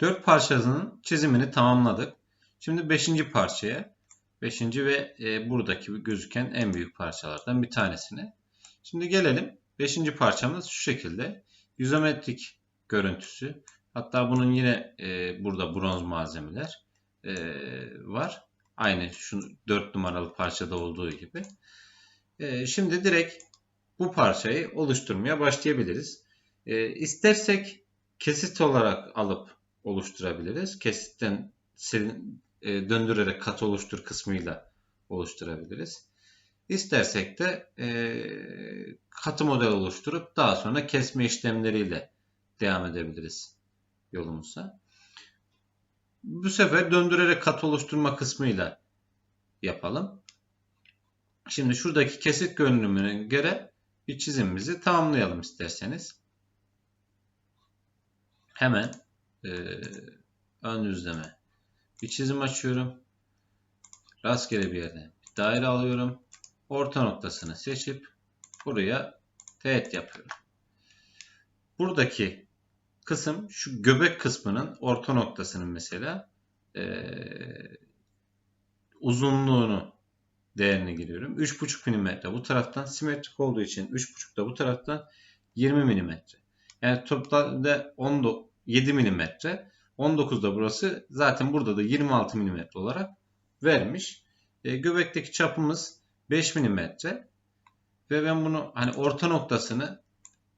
4 parçasının çizimini tamamladık. Şimdi 5. parçaya 5. ve e, buradaki gözüken en büyük parçalardan bir tanesine. Şimdi gelelim 5. parçamız şu şekilde. İzometrik görüntüsü. Hatta bunun yine e, burada bronz malzemeler e, var. Aynı şu 4 numaralı parçada olduğu gibi. E, şimdi direkt bu parçayı oluşturmaya başlayabiliriz. E, istersek kesit olarak alıp oluşturabiliriz. Kesitten e, döndürerek kat oluştur kısmıyla oluşturabiliriz. İstersek de e, katı model oluşturup daha sonra kesme işlemleriyle devam edebiliriz yolumuza. Bu sefer döndürerek kat oluşturma kısmıyla yapalım. Şimdi şuradaki kesit görünümüne göre bir çizimimizi tamamlayalım isterseniz. Hemen e, ön düzleme bir çizim açıyorum. Rastgele bir yerden bir daire alıyorum. Orta noktasını seçip buraya teğet yapıyorum. Buradaki kısım şu göbek kısmının orta noktasının mesela e, uzunluğunu değerini giriyorum. 3,5 mm bu taraftan simetrik olduğu için 3,5 da bu taraftan 20 mm. Yani toplamda 7 mm. 19 da burası. Zaten burada da 26 mm olarak vermiş. E, göbekteki çapımız 5 mm. Ve ben bunu hani orta noktasını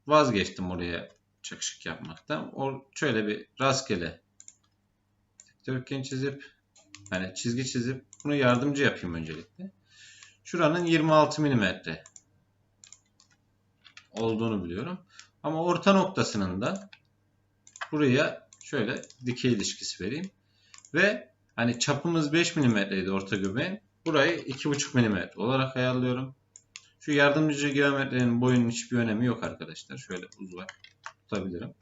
vazgeçtim oraya çakışık yapmaktan. O şöyle bir rastgele dikdörtgen çizip hani çizgi çizip bunu yardımcı yapayım öncelikle. Şuranın 26 mm olduğunu biliyorum. Ama orta noktasının da buraya şöyle dikey ilişkisi vereyim. Ve hani çapımız 5 mm idi orta göbeğin. Burayı 2,5 mm olarak ayarlıyorum. Şu yardımcı geometrinin boyunun hiçbir önemi yok arkadaşlar. Şöyle uzay tutabilirim.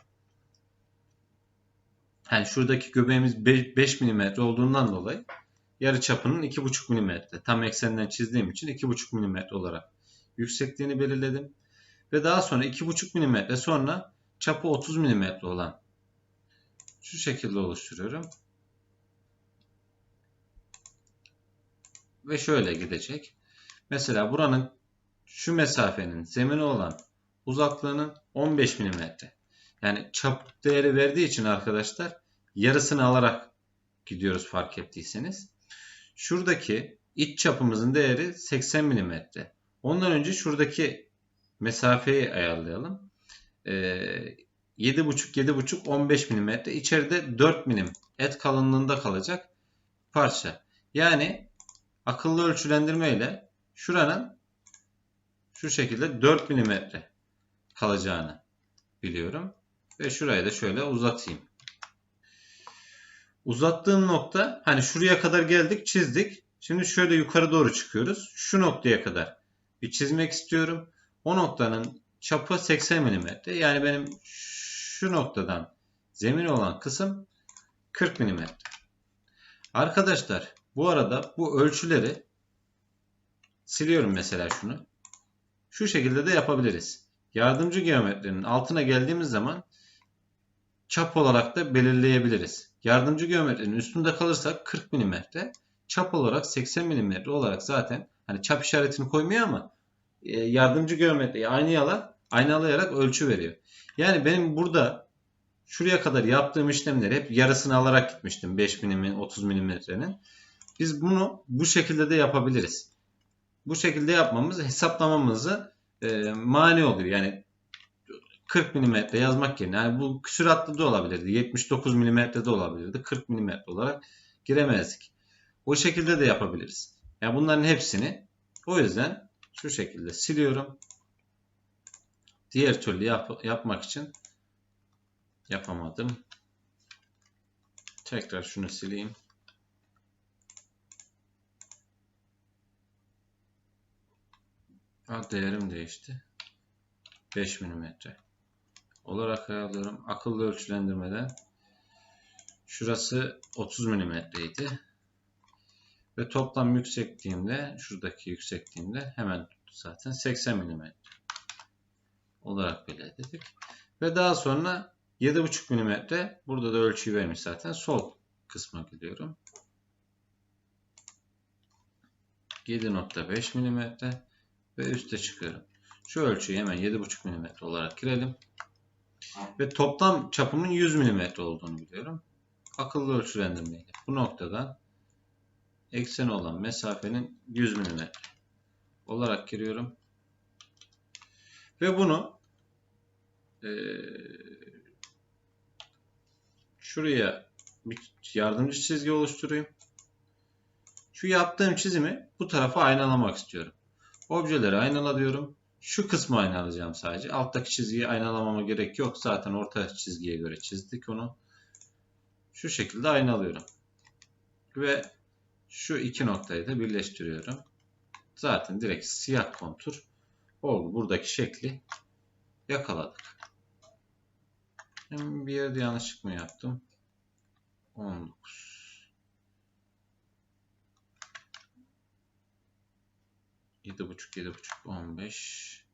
Hani şuradaki göbeğimiz 5 mm olduğundan dolayı yarı çapının 2,5 mm. Tam eksenden çizdiğim için 2,5 mm olarak yüksekliğini belirledim. Ve daha sonra 2,5 mm sonra çapı 30 mm olan şu şekilde oluşturuyorum. Ve şöyle gidecek. Mesela buranın şu mesafenin zemine olan uzaklığının 15 mm. Yani çap değeri verdiği için arkadaşlar yarısını alarak gidiyoruz fark ettiyseniz. Şuradaki iç çapımızın değeri 80 mm. Ondan önce şuradaki mesafeyi ayarlayalım. Ee, 7,5 7,5 15 mm. İçeride 4 mm et kalınlığında kalacak parça. Yani akıllı ölçülendirme ile şuranın şu şekilde 4 mm kalacağını biliyorum. Ve şurayı da şöyle uzatayım. Uzattığım nokta hani şuraya kadar geldik çizdik. Şimdi şöyle yukarı doğru çıkıyoruz. Şu noktaya kadar bir çizmek istiyorum. O noktanın çapı 80 mm. Yani benim şu noktadan zemin olan kısım 40 mm. Arkadaşlar bu arada bu ölçüleri siliyorum mesela şunu. Şu şekilde de yapabiliriz. Yardımcı geometrinin altına geldiğimiz zaman çap olarak da belirleyebiliriz. Yardımcı geometrinin üstünde kalırsak 40 mm, çap olarak 80 mm olarak zaten hani çap işaretini koymuyor ama e, yardımcı geometriyi aynı aynalayarak ölçü veriyor. Yani benim burada şuraya kadar yaptığım işlemleri hep yarısını alarak gitmiştim 5 mm 30 mm'nin. Biz bunu bu şekilde de yapabiliriz. Bu şekilde yapmamız hesaplamamızı e, mani oluyor. Yani 40 mm yazmak yerine yani bu küsuratlı da olabilirdi. 79 mm de olabilirdi. 40 mm olarak giremezdik. O şekilde de yapabiliriz. Yani bunların hepsini o yüzden şu şekilde siliyorum. Diğer türlü yap yapmak için yapamadım. Tekrar şunu sileyim. Ha, değerim değişti. 5 mm olarak ayarlıyorum. Akıllı ölçülendirmeden şurası 30 mm idi. Ve toplam yüksekliğimde şuradaki yüksekliğimde hemen zaten 80 mm olarak belirledik. Ve daha sonra 7,5 mm. Burada da ölçüyü vermiş zaten. Sol kısma gidiyorum. 7.5 mm ve üste çıkıyorum. Şu ölçüyü hemen 7.5 mm olarak girelim. Ve toplam çapımın 100 mm olduğunu biliyorum. Akıllı ölçülendirmeyle bu noktadan ekseni olan mesafenin 100 mm olarak giriyorum. Ve bunu e, şuraya bir yardımcı çizgi oluşturayım. Şu yaptığım çizimi bu tarafa aynalamak istiyorum. Objeleri aynala diyorum. Şu kısmı aynalayacağım sadece. Alttaki çizgiyi aynalamama gerek yok. Zaten orta çizgiye göre çizdik onu. Şu şekilde aynalıyorum. Ve şu iki noktayı da birleştiriyorum. Zaten direkt siyah kontur oldu. Buradaki şekli yakaladık. Hem bir yerde yanlışlık mı yaptım? 19 7.5 7.5 15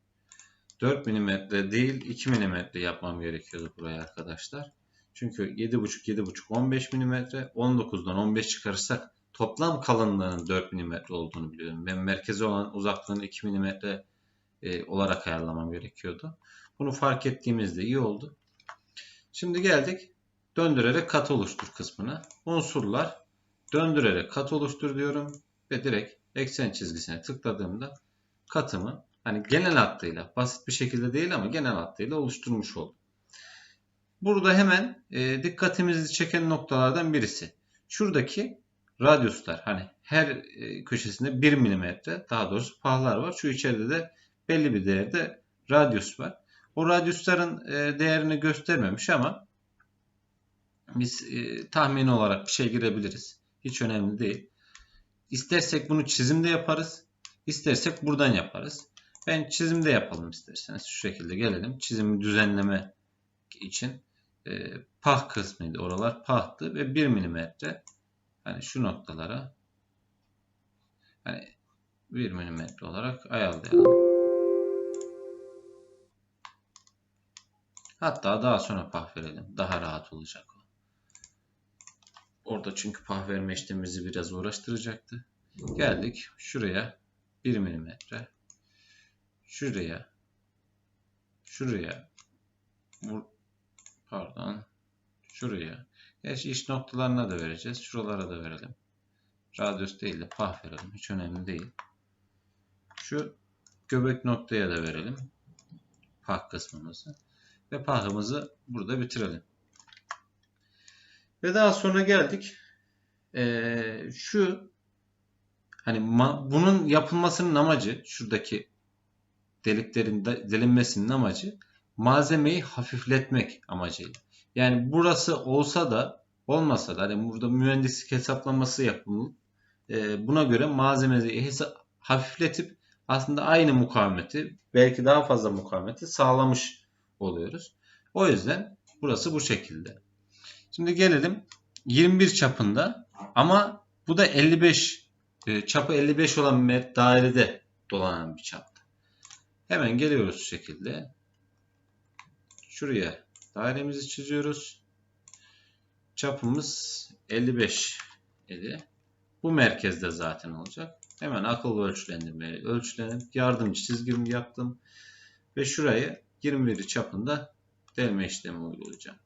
4 mm değil 2 mm yapmam gerekiyordu buraya arkadaşlar. Çünkü 7.5 7.5 15 mm 19'dan 15 çıkarırsak toplam kalınlığının 4 mm olduğunu biliyorum. Ben merkeze olan uzaklığını 2 mm e, olarak ayarlamam gerekiyordu. Bunu fark ettiğimizde iyi oldu. Şimdi geldik döndürerek kat oluştur kısmına. Unsurlar döndürerek kat oluştur diyorum ve direkt eksen çizgisine tıkladığımda katımı hani genel hattıyla basit bir şekilde değil ama genel hattıyla oluşturmuş oldum. Burada hemen e, dikkatimizi çeken noktalardan birisi. Şuradaki radyuslar hani her e, köşesinde 1 mm daha doğrusu pahlar var. Şu içeride de belli bir değerde radyus var. O radyusların e, değerini göstermemiş ama biz e, tahmin olarak bir şey girebiliriz. Hiç önemli değil. İstersek bunu çizimde yaparız. İstersek buradan yaparız. Ben çizimde yapalım isterseniz. Şu şekilde gelelim. Çizimi düzenleme için e, pah kısmıydı. Oralar pahtı ve 1 milimetre hani şu noktalara hani 1 milimetre olarak ayarlayalım. Hatta daha sonra pah verelim. Daha rahat olacak o. Orada çünkü pah verme işlemimizi biraz uğraştıracaktı. Geldik şuraya 1 mm. Şuraya şuraya pardon şuraya Gerçi iş noktalarına da vereceğiz. Şuralara da verelim. Radyus değil de pah verelim. Hiç önemli değil. Şu göbek noktaya da verelim. Pah kısmımızı. Ve pahımızı burada bitirelim. Ve daha sonra geldik. Ee, şu hani bunun yapılmasının amacı şuradaki deliklerin de, delinmesinin amacı malzemeyi hafifletmek amacıyla. Yani burası olsa da olmasa da hani burada mühendislik hesaplaması yapılır. E, buna göre malzemeyi hafifletip aslında aynı mukavemeti belki daha fazla mukavemeti sağlamış oluyoruz. O yüzden burası bu şekilde. Şimdi gelelim 21 çapında ama bu da 55 e, çapı 55 olan bir dairede dolanan bir çapta. Hemen geliyoruz şu şekilde. Şuraya dairemizi çiziyoruz. Çapımız 55 idi. Bu merkezde zaten olacak. Hemen akıllı ölçülendirmeyi ölçülenip yardımcı çizgimi yaptım. Ve şurayı 21 çapında delme işlemi uygulayacağım.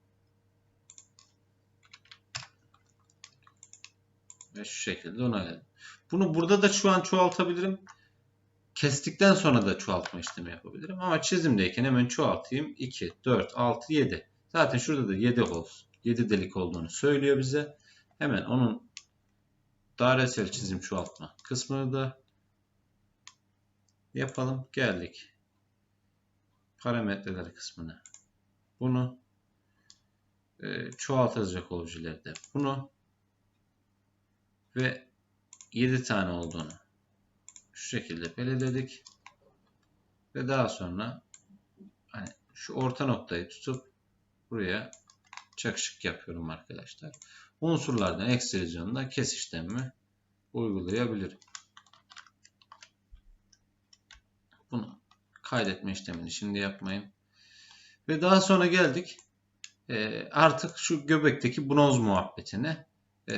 Ve şu şekilde onayladım. Bunu burada da şu an çoğaltabilirim. Kestikten sonra da çoğaltma işlemi yapabilirim. Ama çizimdeyken hemen çoğaltayım. 2, 4, 6, 7. Zaten şurada da 7 olsun. 7 delik olduğunu söylüyor bize. Hemen onun dairesel çizim çoğaltma kısmını da yapalım. Geldik. Parametreler kısmına. Bunu e, çoğaltacak objelerde bunu ve 7 tane olduğunu şu şekilde belirledik. Ve daha sonra hani şu orta noktayı tutup buraya çakışık yapıyorum arkadaşlar. Unsurlardan ekstrizyonda kes işlemimi uygulayabilirim. Bunu kaydetme işlemini şimdi yapmayın. Ve daha sonra geldik. e, artık şu göbekteki bronz muhabbetini e,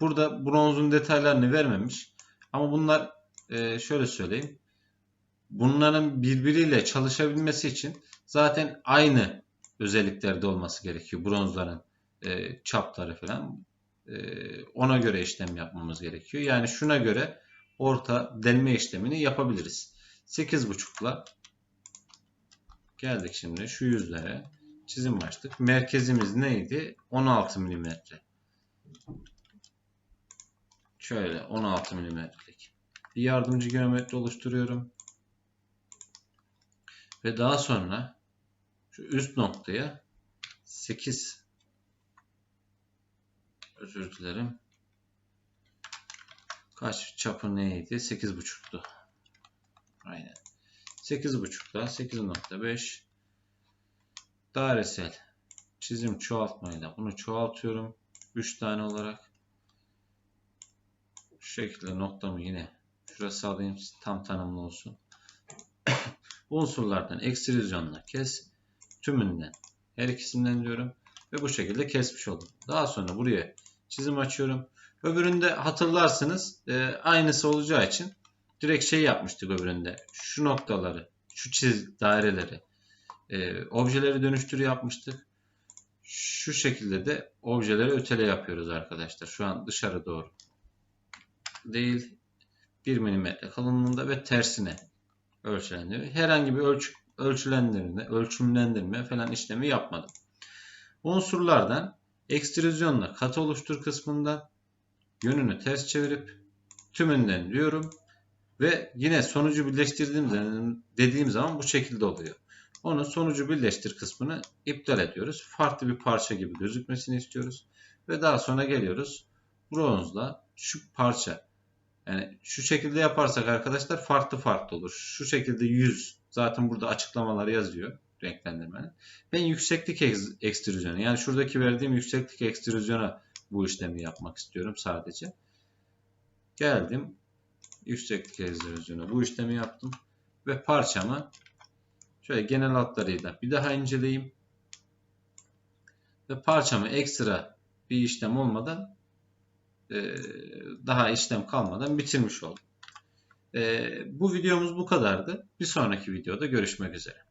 burada bronzun detaylarını vermemiş. Ama bunlar e, şöyle söyleyeyim. Bunların birbiriyle çalışabilmesi için zaten aynı özelliklerde olması gerekiyor. Bronzların e, çapları falan. E, ona göre işlem yapmamız gerekiyor. Yani şuna göre orta delme işlemini yapabiliriz. 8.5'la geldik şimdi şu yüzlere çizim açtık. Merkezimiz neydi? 16 mm. Şöyle 16 mm'lik bir yardımcı geometri oluşturuyorum. Ve daha sonra şu üst noktaya 8 özür dilerim. Kaç çapı neydi? 8.5'tu. Aynen. 8.5'da 8.5 dairesel çizim çoğaltmayla bunu çoğaltıyorum. 3 tane olarak. Şu şekilde noktamı yine şurası alayım tam tanımlı olsun. Unsurlardan ekstrüzyonla kes. Tümünden her ikisinden diyorum. Ve bu şekilde kesmiş oldum. Daha sonra buraya çizim açıyorum. Öbüründe hatırlarsınız e, aynısı olacağı için direkt şey yapmıştık öbüründe. Şu noktaları, şu çiz daireleri, e, objeleri dönüştür yapmıştık. Şu şekilde de objeleri ötele yapıyoruz arkadaşlar. Şu an dışarı doğru değil 1 mm kalınlığında ve tersine ölçülendiriyor. Herhangi bir ölç ölçülendirme, ölçümlendirme falan işlemi yapmadım. Unsurlardan ekstrüzyonla katı oluştur kısmından yönünü ters çevirip tümünden diyorum ve yine sonucu birleştirdiğim zaman dediğim zaman bu şekilde oluyor. Onu sonucu birleştir kısmını iptal ediyoruz. Farklı bir parça gibi gözükmesini istiyoruz. Ve daha sonra geliyoruz. Bronzla şu parça yani şu şekilde yaparsak arkadaşlar farklı farklı olur. Şu şekilde 100 zaten burada açıklamalar yazıyor renklendirmenin. Ben yükseklik ekstrüzyonu yani şuradaki verdiğim yükseklik ekstrüzyona bu işlemi yapmak istiyorum sadece. Geldim yükseklik ekstrüzyonu bu işlemi yaptım ve parçamı şöyle genel hatlarıyla bir daha inceleyeyim. Ve parçamı ekstra bir işlem olmadan e, daha işlem kalmadan bitirmiş oldum. E, bu videomuz bu kadardı. Bir sonraki videoda görüşmek üzere.